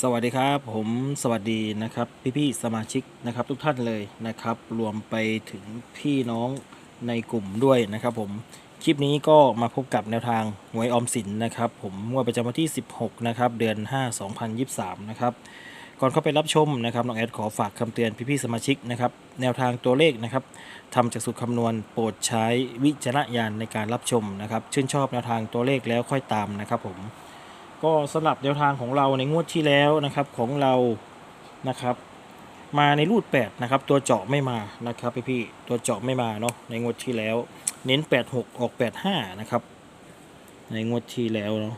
สวัสดีครับผมสวัสดีนะครับพี่ๆสมาชิกนะครับทุกท่านเลยนะครับ รวมไปถึงพี่น้องในกลุ่มด้วยนะครับผมคลิปนี้ก็มาพบกับแนวทางหวยออมสินนะครับ ผมงวดประจำวันที่ 16 นะครับ เดือน 5 2023 นะครับก่อนเข้าไปรับชมนะครับน้องแอดขอฝากคำเตือนพี่ๆสมาชิกนะครับ แนวทางตัวเลขนะครับทำจากสูตรคำนวณโปรดใช้วิจารณญาณในการรับชมนะครับ ชื่นชอบแนวทางตัวเลขแล้วค่อยตามนะครับผม ก็สำหรับแนวทางของเราในงวดที่แล้วนะครับของเรานะครับ มาในรูด8นะครับตัวเจาะไม่มานะครับพี่พี่ตัวเจาะไม่มาเนาะในงวดที่แล้ว เน้น 86 ออก 85 นะครับ ในงวดที่แล้วเนาะ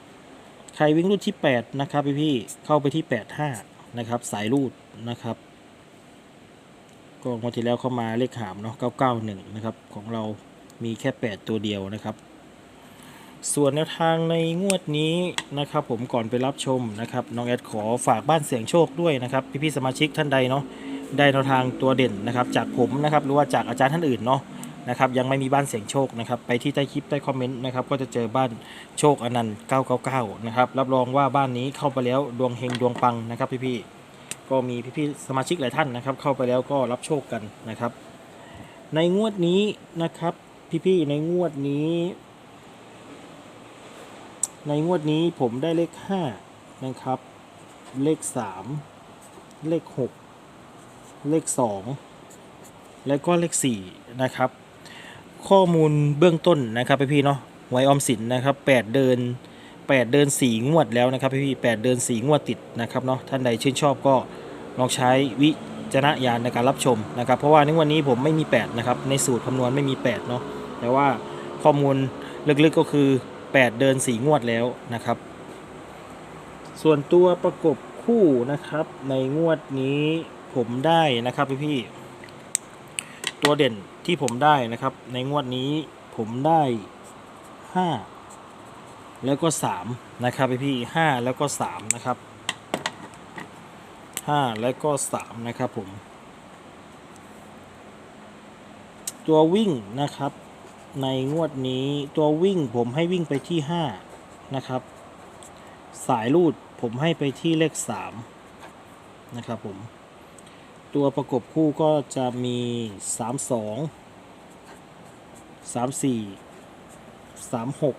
ใครวิ่งรูดที่ 8 นะครับพี่พี่เข้าไปที่ 85 นะครับ สายรูดนะครับก็งวดที่แล้วเข้ามาเลขหามเนาะ991 นะครับ ของเรามีแค่ 8 ตัวเดียวนะครับ ส่วนแนวทางในงวดนี้นะครับ ผมก่อนไปรับชมนะครับน้องแอดขอฝากบ้านเสียงโชคด้วยนะครับพี่ๆสมาชิกท่านใดเนาะได้แนวทางตัวเด่นนะครับ จากผมนะครับหรือว่าจากอาจารย์ท่านอื่นเนาะนะครับยังไม่มีบ้านเสียงโชคนะครับไปที่ใต้คลิปใต้คอมเมนต์นะครับก็จะเจอบ้านโชคอนันต์999นะครับรับรองว่าบ้านนี้เข้าไปแล้วดวงเฮงดวงปังนะครับพี่ๆก็มีพี่ๆสมาชิกหลายท่านนะครับ เข้าไปแล้วก็รับโชคกันนะครับ ในงวดนี้นะครับพี่ๆในงวดนี้ ในงวดนี้ผมได้เลข 5 นะครับ เลข 3 เลข 6 เลข 2 แล้วก็เลข 4 นะครับ ข้อมูลเบื้องต้นนะครับพี่ๆเนาะหวออมสินนะครับ 8 เดิน8 เดิน4 งวดแล้วนะครับพี่ๆ8เดิน4 งวดติดนะครับเนาะท่านใดชื่นชอบก็ลองใช้วิจารณญาณในการรับชมนะครับ เพราะว่าในวันนี้ผมไม่มี 8 นะครับ ในสูตรคำนวณไม่มี 8 เนาะแต่ว่าข้อมูลลึกๆก็คือ 8 เดิน 4 งวดแล้วนะครับ ส่วนตัวประกบคู่นะครับในงวดนี้ผมได้นะครับพี่ๆตัวเด่นที่ผมได้นะครับ ในงวดนี้ผมได้ 5 แล้วก็ 3 นะครับพี่ๆ5แล้วก็ 3 นะครับ 5 แล้วก็ 3 นะครับผม ตัววิ่งนะครับ ในงวดนี้ตัววิ่งผมให้วิ่งไปที่ 5 นะครับ สายรูดผมให้ไปที่เลข 3 นะครับผม ตัวประกบคู่ก็จะมี 3 2 3 4 3 6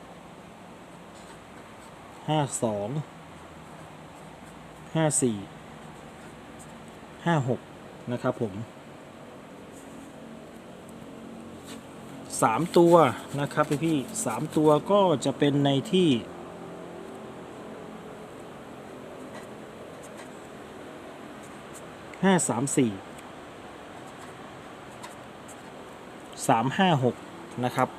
5 2 5 4 5 6 นะครับผม สามตัวนะครับพี่พี่สามตัวก็จะเป็นในที่ห้าสามสี่สามห้าหกนะครับ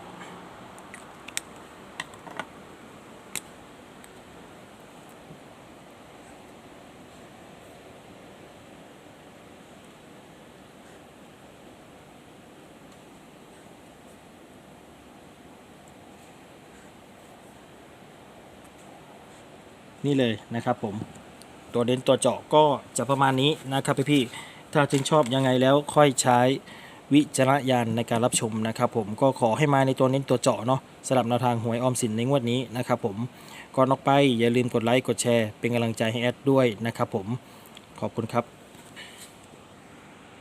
นี่เลยนะครับผมตัวเด่นตัวเจาะก็จะประมาณนี้นะครับพี่พี่ถ้าชื่นชอบยังไงแล้วค่อยใช้วิจารณญาณในการรับชมนะครับผมก็ขอให้มาในตัวเน้นตัวเจาะเนาะสำหรับแนวทางหวยออมสินในงวดนี้นะครับผมก่อนออกไปอย่าลืมกดไลค์กดแชร์เป็นกำลังใจให้แอดด้วยนะครับผมขอบคุณครับ